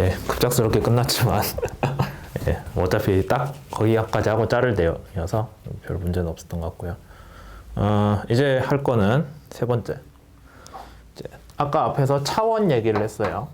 예, 급작스럽게 끝났지만 예, 어차피 딱 거기까지 하고 자를 대여서 별 문제는 없었던 것 같고요. 어, 이제 할 거는 세 번째. 아까 앞에서 차원 얘기를 했어요.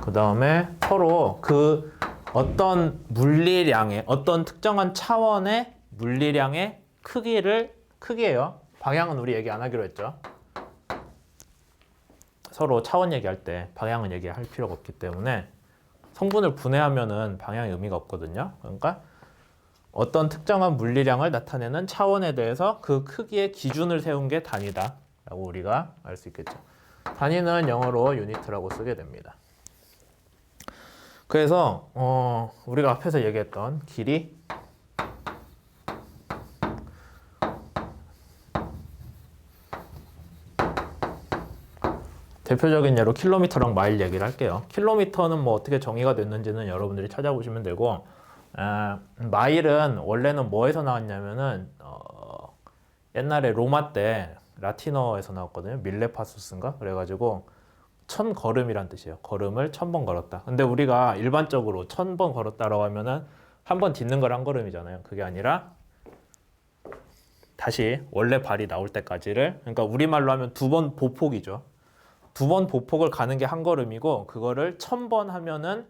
그 다음에 서로 그 어떤 물리량의 어떤 특정한 차원의 물리량의 크기를 크기예요. 방향은 우리 얘기 안 하기로 했죠. 서로 차원 얘기할 때 방향은 얘기할 필요가 없기 때문에 성분을 분해하면은 방향의 의미가 없거든요. 그러니까 어떤 특정한 물리량을 나타내는 차원에 대해서 그 크기의 기준을 세운 게 단위다라고 우리가 알 수 있겠죠. 단위는 영어로 유니트라고 쓰게 됩니다. 그래서 어, 우리가 앞에서 얘기했던 길이 대표적인 예로 킬로미터랑 마일 얘기를 할게요. 킬로미터는 뭐 어떻게 정의가 됐는지는 여러분들이 찾아보시면 되고 아, 마일은 원래는 뭐에서 나왔냐면은 어, 옛날에 로마 때 라틴어에서 나왔거든요. 밀레파수스인가? 그래가지고 천 걸음이란 뜻이에요. 걸음을 천 번 걸었다. 근데 우리가 일반적으로 천 번 걸었다라고 하면은 한 번 딛는 걸 한 걸음이잖아요. 그게 아니라 다시 원래 발이 나올 때까지를 그러니까 우리말로 하면 두 번 보폭이죠. 두 번 보폭을 가는 게 한 걸음이고 그거를 천 번 하면은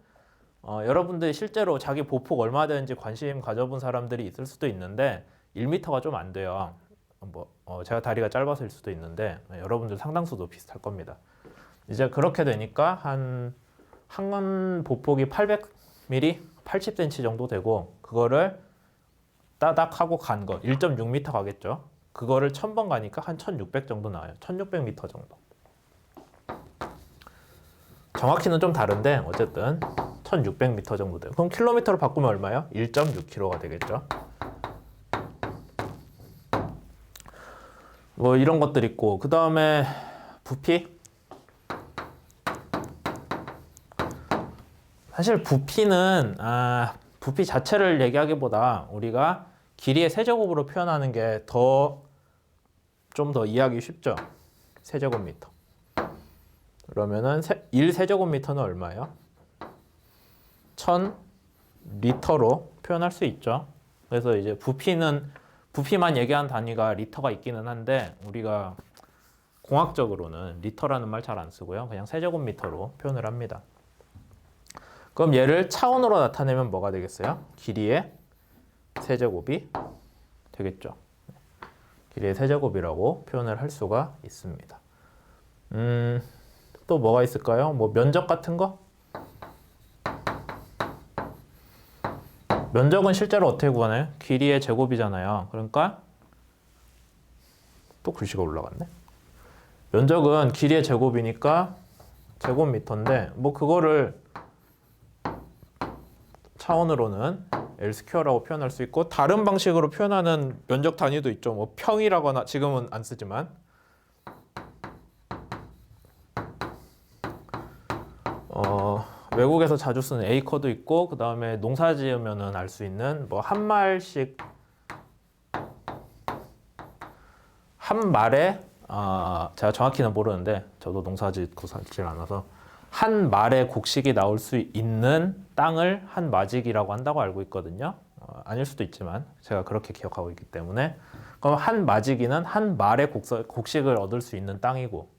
어, 여러분들이 실제로 자기 보폭 얼마 되는지 관심 가져본 사람들이 있을 수도 있는데 1m가 좀 안 돼요. 뭐 어, 제가 다리가 짧아서일 수도 있는데 여러분들 상당수도 비슷할 겁니다. 이제 그렇게 되니까 한 항원 보폭이 800mm, 80cm 정도 되고 그거를 따닥 하고 간 거 1.6m 가겠죠. 그거를 1000번 가니까 한 1600 정도 나와요. 1600m 정도. 정확히는 좀 다른데 어쨌든 1600m 정도 돼요. 그럼 킬로미터로 바꾸면 얼마요? 1.6km가 되겠죠. 뭐 이런 것들 있고 그 다음에 부피 사실 부피는 아, 부피 자체를 얘기하기보다 우리가 길이의 세제곱으로 표현하는 게 더 좀더 이해하기 쉽죠. 세제곱미터. 그러면은 1세제곱미터는 얼마예요? 1000 리터로 표현할 수 있죠. 그래서 이제 부피는 부피만 얘기한 단위가 리터가 있기는 한데 우리가 공학적으로는 리터라는 말 잘 안 쓰고요. 그냥 세제곱미터로 표현을 합니다. 그럼 얘를 차원으로 나타내면 뭐가 되겠어요? 길이의 세제곱이 되겠죠. 길이의 세제곱이라고 표현을 할 수가 있습니다. 음, 또 뭐가 있을까요? 뭐 면적 같은 거? 면적은 실제로 어떻게 구하나요? 길이의 제곱이잖아요. 그러니까 또 글씨가 올라갔네. 면적은 길이의 제곱이니까 제곱미터인데 뭐 그거를 차원으로는 L 스퀘어라고 표현할 수 있고 다른 방식으로 표현하는 면적 단위도 있죠. 뭐 평이라거나 지금은 안 쓰지만 어, 외국에서 자주 쓰는 에이커도 있고 그 다음에 농사 지으면은 알 수 있는 뭐 한 말씩 한 말에 아 제가 정확히는 모르는데 저도 농사 짓고 살질 않아서 한 말의 곡식이 나올 수 있는 땅을 한 마직이라고 한다고 알고 있거든요. 어, 아닐 수도 있지만 제가 그렇게 기억하고 있기 때문에 그럼 한 마지기는 한 말의 곡서, 곡식을 얻을 수 있는 땅이고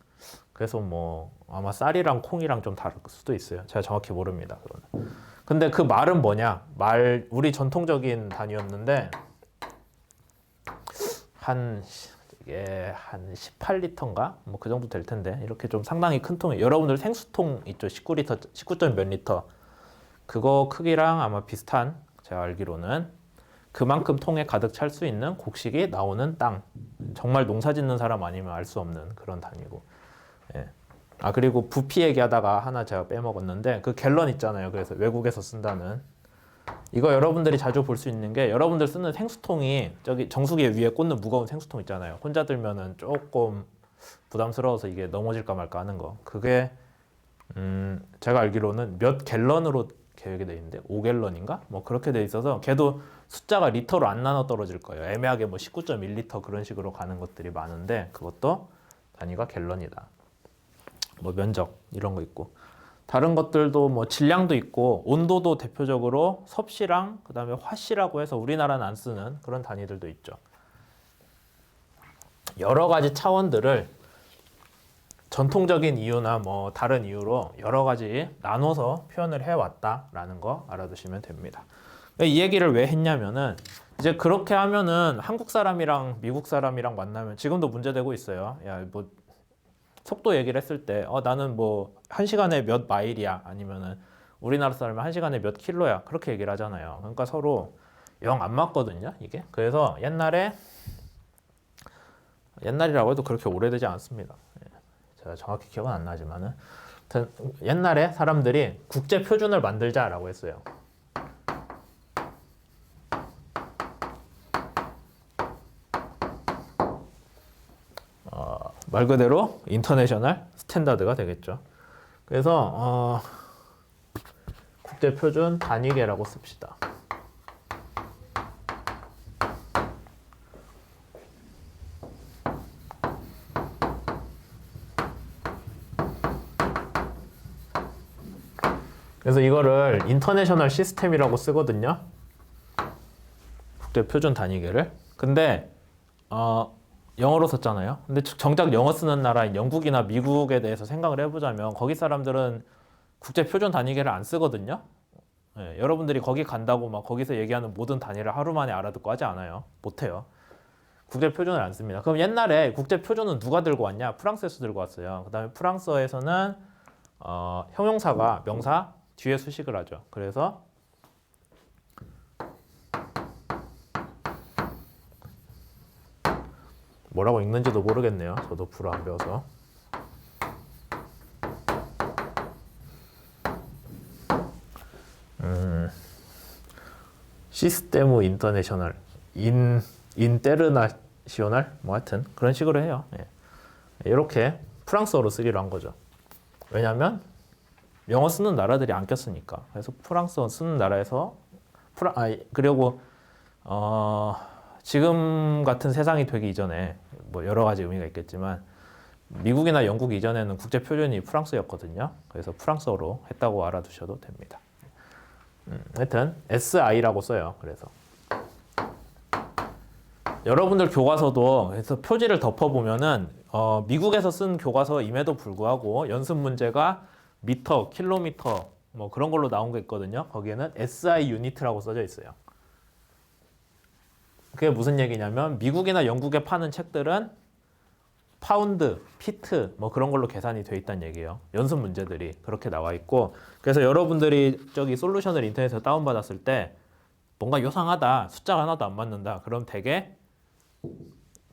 그래서 뭐 아마 쌀이랑 콩이랑 좀 다를 수도 있어요. 제가 정확히 모릅니다. 그거는. 근데 그 말은 뭐냐? 말 우리 전통적인 단위였는데 한 이게 한 18리터인가? 뭐 그 정도 될 텐데 이렇게 좀 상당히 큰 통이 여러분들 생수통 있죠? 19리터, 19점 몇 리터 그거 크기랑 아마 비슷한 제가 알기로는 그만큼 통에 가득 찰 수 있는 곡식이 나오는 땅 정말 농사 짓는 사람 아니면 알 수 없는 그런 단위고 예. 아 그리고 부피 얘기하다가 하나 제가 빼먹었는데 그 갤런 있잖아요 그래서 외국에서 쓴다는 이거 여러분들이 자주 볼 수 있는 게 여러분들 쓰는 생수통이 저기 정수기 위에 꽂는 무거운 생수통 있잖아요. 혼자 들면은 조금 부담스러워서 이게 넘어질까 말까 하는 거. 그게 음 제가 알기로는 몇 갤런으로 계획이 돼 있는데 5갤런인가? 뭐 그렇게 돼 있어서 걔도 숫자가 리터로 안 나눠 떨어질 거예요. 애매하게 뭐 19.1리터 그런 식으로 가는 것들이 많은데 그것도 단위가 갤런이다. 뭐 면적 이런 거 있고 다른 것들도 뭐 질량도 있고 온도도 대표적으로 섭씨랑 그다음에 화씨라고 해서 우리나라는 안 쓰는 그런 단위들도 있죠. 여러 가지 차원들을 전통적인 이유나 뭐 다른 이유로 여러 가지 나눠서 표현을 해왔다라는 거 알아두시면 됩니다. 이 얘기를 왜 했냐면은 이제 그렇게 하면은 한국 사람이랑 미국 사람이랑 만나면 지금도 문제되고 있어요. 야, 뭐 속도 얘기를 했을 때 어, 나는 뭐한 시간에 몇 마일이야 아니면은 우리나라 사람은 한 시간에 몇 킬로야 그렇게 얘기를 하잖아요. 그러니까 서로 영 안 맞거든요. 이게 그래서 옛날에 옛날이라고 해도 그렇게 오래되지 않습니다. 예. 제가 정확히 기억은 안 나지만은 옛날에 사람들이 국제 표준을 만들자라고 했어요. 말 그대로 인터내셔널 스탠다드가 되겠죠. 그래서 어, 국제 표준 단위계라고 씁시다. 그래서 이거를 인터내셔널 시스템이라고 쓰거든요. 국제 표준 단위계를. 근데 어, 영어로 썼잖아요. 근데 정작 영어 쓰는 나라인 영국이나 미국에 대해서 생각을 해보자면 거기 사람들은 국제 표준 단위계를 안 쓰거든요. 예, 여러분들이 거기 간다고 막 거기서 얘기하는 모든 단위를 하루 만에 알아듣고 하지 않아요. 못해요. 국제 표준을 안 씁니다. 그럼 옛날에 국제 표준은 누가 들고 왔냐? 프랑스에서 들고 왔어요. 그다음에 프랑스어에서는 어, 형용사가 명사 뒤에 수식을 하죠. 그래서 뭐라고 읽는지도 모르겠네요. 저도 불어 안 배워서. 음, 시스테무 인터내셔널, 인 인테르나시오널 뭐 하여튼 그런 식으로 해요. 예. 이렇게 프랑스어로 쓰기로 한 거죠. 왜냐하면 영어 쓰는 나라들이 안 꼈으니까. 그래서 프랑스어 쓰는 나라에서 프라 아 그리고 어 지금 같은 세상이 되기 이전에 뭐 여러 가지 의미가 있겠지만 미국이나 영국 이전에는 국제 표준이 프랑스였거든요. 그래서 프랑스어로 했다고 알아두셔도 됩니다. 음, 하여튼 SI라고 써요. 그래서 여러분들 교과서도 그래서 표지를 덮어 보면은 어, 미국에서 쓴 교과서임에도 불구하고 연습 문제가 미터, 킬로미터 뭐 그런 걸로 나온 게 있거든요. 거기에는 SI 유니트라고 써져 있어요. 그게 무슨 얘기냐면 미국이나 영국에 파는 책들은 파운드, 피트 뭐 그런 걸로 계산이 돼 있다는 얘기예요. 연습 문제들이 그렇게 나와 있고 그래서 여러분들이 저기 솔루션을 인터넷에서 다운 받았을 때 뭔가 요상하다, 숫자가 하나도 안 맞는다. 그럼 되게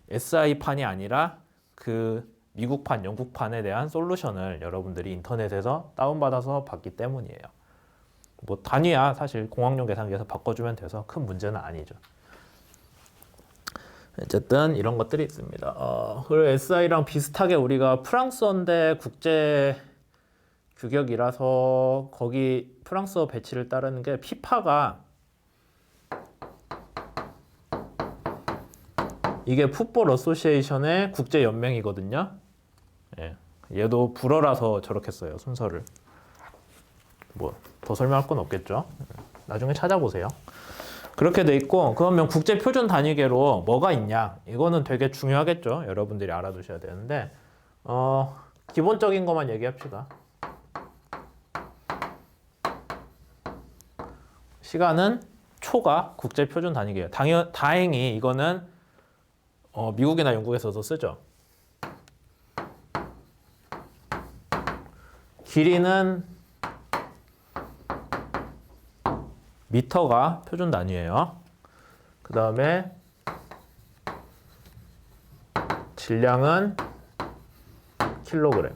SI 판이 아니라 그 미국판, 영국판에 대한 솔루션을 여러분들이 인터넷에서 다운받아서 받기 때문이에요. 뭐 단위야 사실 공학용 계산기에서 바꿔주면 돼서 큰 문제는 아니죠. 어쨌든 이런 것들이 있습니다. 어, 그리고 SI랑 비슷하게 우리가 프랑스어인데 국제 규격이라서 거기 프랑스어 배치를 따르는 게 피파가 이게 풋볼 어소시에이션의 국제 연맹이거든요. 예. 얘도 불어라서 저렇게 써요 순서를. 뭐 더 설명할 건 없겠죠. 나중에 찾아보세요. 그렇게 돼 있고 그러면 국제 표준 단위계로 뭐가 있냐? 이거는 되게 중요하겠죠. 여러분들이 알아두셔야 되는데 어, 기본적인 것만 얘기합시다. 시간은 초가 국제 표준 단위계예요. 당연 다행히 이거는 어, 미국이나 영국에서도 쓰죠. 길이는 미터가 표준 단위예요. 그 다음에 질량은 킬로그램.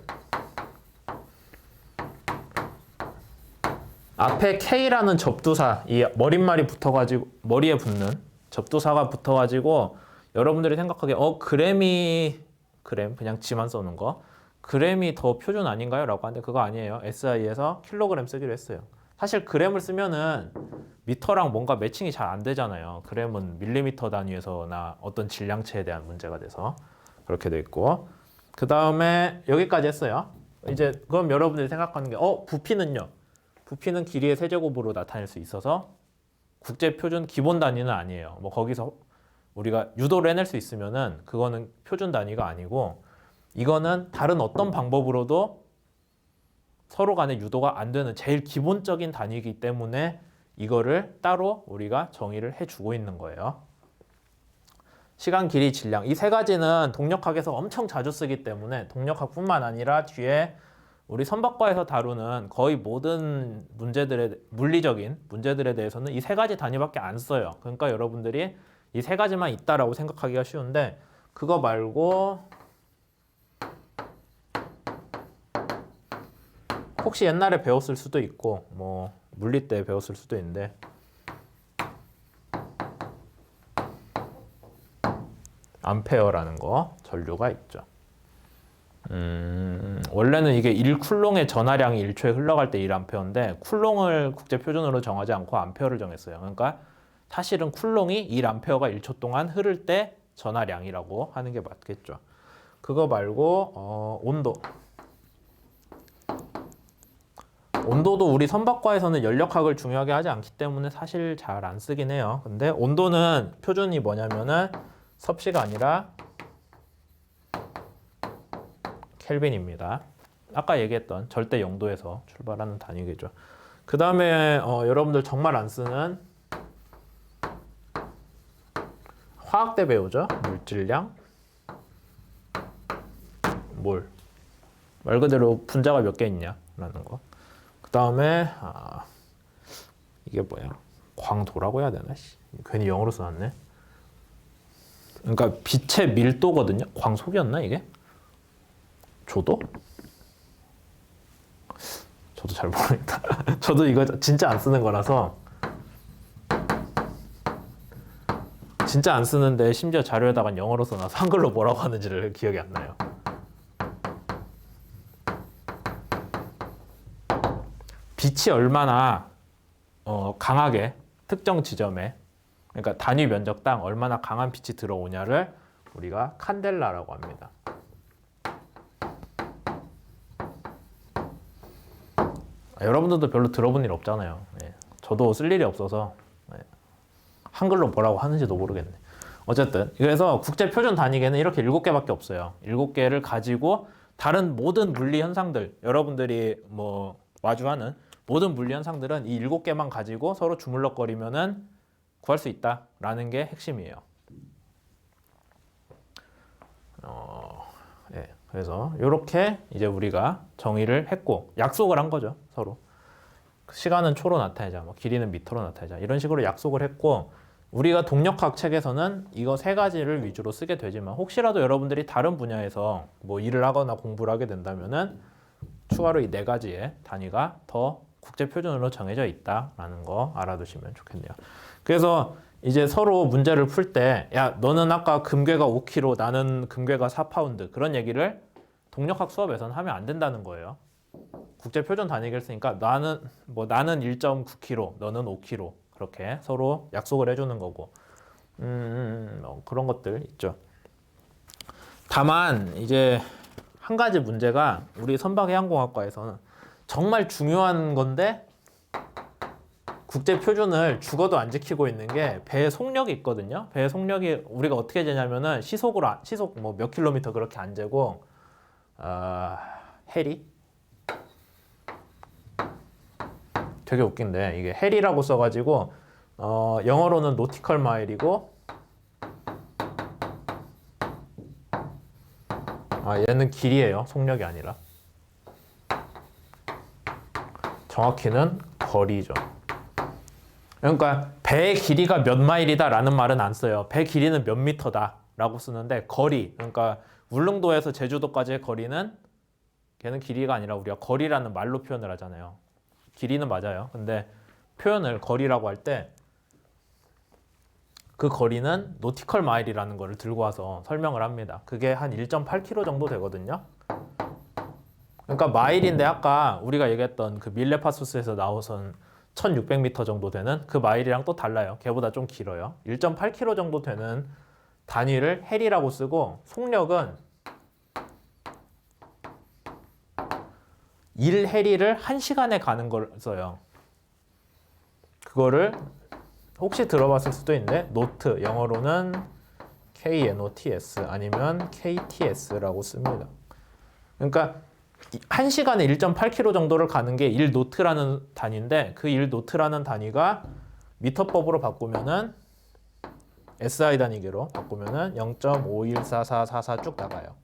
앞에 K라는 접두사, 이 머릿말이 붙어가지고 머리에 붙는 접두사가 붙어가지고 여러분들이 생각하기에 어 그램이 그램 그냥 지만 써는 거 그램이 더 표준 아닌가요? 라고 하는데 그거 아니에요. SI에서 킬로그램 쓰기로 했어요. 사실 그램을 쓰면은 미터랑 뭔가 매칭이 잘 안 되잖아요. 그램은 밀리미터 단위에서나 어떤 질량체에 대한 문제가 돼서 그렇게 돼 있고 그 다음에 여기까지 했어요. 이제 그럼 여러분들이 생각하는 게 어 부피는요? 부피는 길이의 세제곱으로 나타낼 수 있어서 국제 표준 기본 단위는 아니에요. 뭐 거기서 우리가 유도를 해낼 수 있으면은 그거는 표준 단위가 아니고 이거는 다른 어떤 방법으로도 서로 간에 유도가 안 되는 제일 기본적인 단위이기 때문에 이거를 따로 우리가 정의를 해주고 있는 거예요. 시간, 길이, 질량 이 세 가지는 동력학에서 엄청 자주 쓰기 때문에 동력학뿐만 아니라 뒤에 우리 선박과에서 다루는 거의 모든 문제들의 물리적인 문제들에 대해서는 이 세 가지 단위밖에 안 써요. 그러니까 여러분들이 이 세 가지만 있다라고 생각하기가 쉬운데 그거 말고 혹시 옛날에 배웠을 수도 있고 뭐 물리 때 배웠을 수도 있는데 암페어라는 거 전류가 있죠. 음, 원래는 이게 1쿨롱의 전하량이 1초에 흘러갈 때 1암페어인데 쿨롱을 국제 표준으로 정하지 않고 암페어를 정했어요. 그러니까 사실은 쿨롱이 1암페어가 1초 동안 흐를 때 전하량이라고 하는 게 맞겠죠. 그거 말고 어, 온도. 온도도 우리 선박과에서는 연력학을 중요하게 하지 않기 때문에 사실 잘 안 쓰긴 해요. 근데 온도는 표준이 뭐냐면은 섭씨가 아니라 켈빈입니다. 아까 얘기했던 절대 영도에서 출발하는 단위겠죠. 그 다음에 어, 여러분들 정말 안 쓰는 화학 때 배우죠. 물질량, 몰. 말 그대로 분자가 몇 개 있냐라는 거. 그 다음에 아, 이게 뭐야? 광도라고 해야 되나? 씨. 괜히 영어로 써놨네. 그러니까 빛의 밀도거든요. 광속이었나 이게? 조도? 저도 잘 모르겠다. 저도 이거 진짜 안 쓰는 거라서 진짜 안 쓰는데 심지어 자료에다가 영어로 써놔서 한글로 뭐라고 하는지를 기억이 안 나요. 빛이 얼마나 어, 강하게 특정 지점에 그러니까 단위 면적당 얼마나 강한 빛이 들어오냐를 우리가 칸델라라고 합니다. 아, 여러분들도 별로 들어본 일 없잖아요. 예. 저도 쓸 일이 없어서 예. 한글로 뭐라고 하는지도 모르겠네. 어쨌든 그래서 국제 표준 단위계는 이렇게 일곱 개밖에 없어요. 일곱 개를 가지고 다른 모든 물리 현상들 여러분들이 뭐 마주하는 모든 물리 현상들은 이 일곱 개만 가지고 서로 주물럭거리면은 구할 수 있다라는 게 핵심이에요. 어, 예. 그래서 이렇게 이제 우리가 정의를 했고 약속을 한 거죠 서로. 시간은 초로 나타내자, 뭐 길이는 미터로 나타내자 이런 식으로 약속을 했고 우리가 동력학 책에서는 이거 세 가지를 위주로 쓰게 되지만 혹시라도 여러분들이 다른 분야에서 뭐 일을 하거나 공부를 하게 된다면은 추가로 이 네 가지의 단위가 더 국제 표준으로 정해져 있다라는 거 알아두시면 좋겠네요. 그래서 이제 서로 문제를 풀 때, 야, 너는 아까 금괴가 5kg, 나는 금괴가 4파운드. 그런 얘기를 동력학 수업에서는 하면 안 된다는 거예요. 국제 표준 단위를 쓰니까 나는, 뭐, 나는 1.9kg, 너는 5kg. 그렇게 서로 약속을 해주는 거고. 음, 뭐 그런 것들 있죠. 다만, 이제 한 가지 문제가 우리 선박해양공학과에서는 정말 중요한 건데 국제 표준을 죽어도 안 지키고 있는 게 배의 속력이 있거든요. 배의 속력이 우리가 어떻게 재냐면은 시속으로 안- 시속 뭐 몇 킬로미터 그렇게 안 재고 어, 해리 되게 웃긴데 이게 해리라고 써가지고 어, 영어로는 노티컬 마일이고 아 얘는 길이에요. 속력이 아니라 정확히는 거리죠. 그러니까 배의 길이가 몇 마일이다 라는 말은 안 써요. 배 길이는 몇 미터다 라고 쓰는데 거리 그러니까 울릉도에서 제주도까지의 거리는 걔는 길이가 아니라 우리가 거리라는 말로 표현을 하잖아요. 길이는 맞아요. 근데 표현을 거리라고 할 때 그 거리는 노티컬 마일이라는 거를 들고 와서 설명을 합니다. 그게 한 1.8km 정도 되거든요. 그러니까 마일인데 아까 우리가 얘기했던 그 밀레파소스에서 나오선 1600m 정도 되는 그 마일이랑 또 달라요. 걔보다 좀 길어요. 1.8km 정도 되는 단위를 헬이라고 쓰고 속력은 1헬리를 1시간에 가는 걸 써요. 그거를 혹시 들어봤을 수도 있는데 노트 영어로는 KNOTS 아니면 KTS라고 씁니다. 그러니까 1시간에 1.8km 정도를 가는 게 1노트라는 단위인데 그 1노트라는 단위가 미터법으로 바꾸면은 SI 단위계로 바꾸면은 0.514444 쭉 나가요.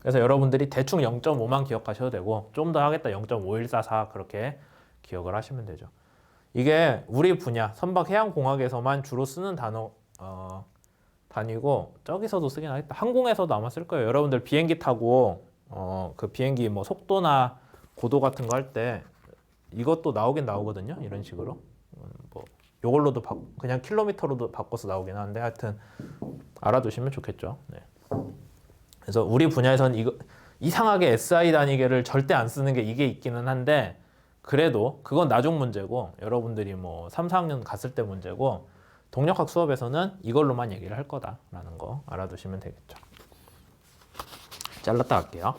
그래서 여러분들이 대충 0.5만 기억하셔도 되고 좀 더 하겠다 0.5144 그렇게 기억을 하시면 되죠. 이게 우리 분야 선박해양공학에서만 주로 쓰는 단어 어, 단위고 저기서도 쓰긴 하겠다. 항공에서도 아마 쓸 거예요. 여러분들 비행기 타고 어, 그 비행기 뭐 속도나 고도 같은 거 할 때 이것도 나오긴 나오거든요. 이런 식으로 음, 뭐 요걸로도 바, 그냥 킬로미터로도 바꿔서 나오긴 하는데 하여튼 알아두시면 좋겠죠. 네. 그래서 우리 분야에서는 이거 이상하게 SI 단위계를 절대 안 쓰는 게 이게 있기는 한데 그래도 그건 나중 문제고 여러분들이 뭐 3, 4학년 갔을 때 문제고 동력학 수업에서는 이걸로만 얘기를 할 거다라는 거 알아두시면 되겠죠. 잘랐다 할게요.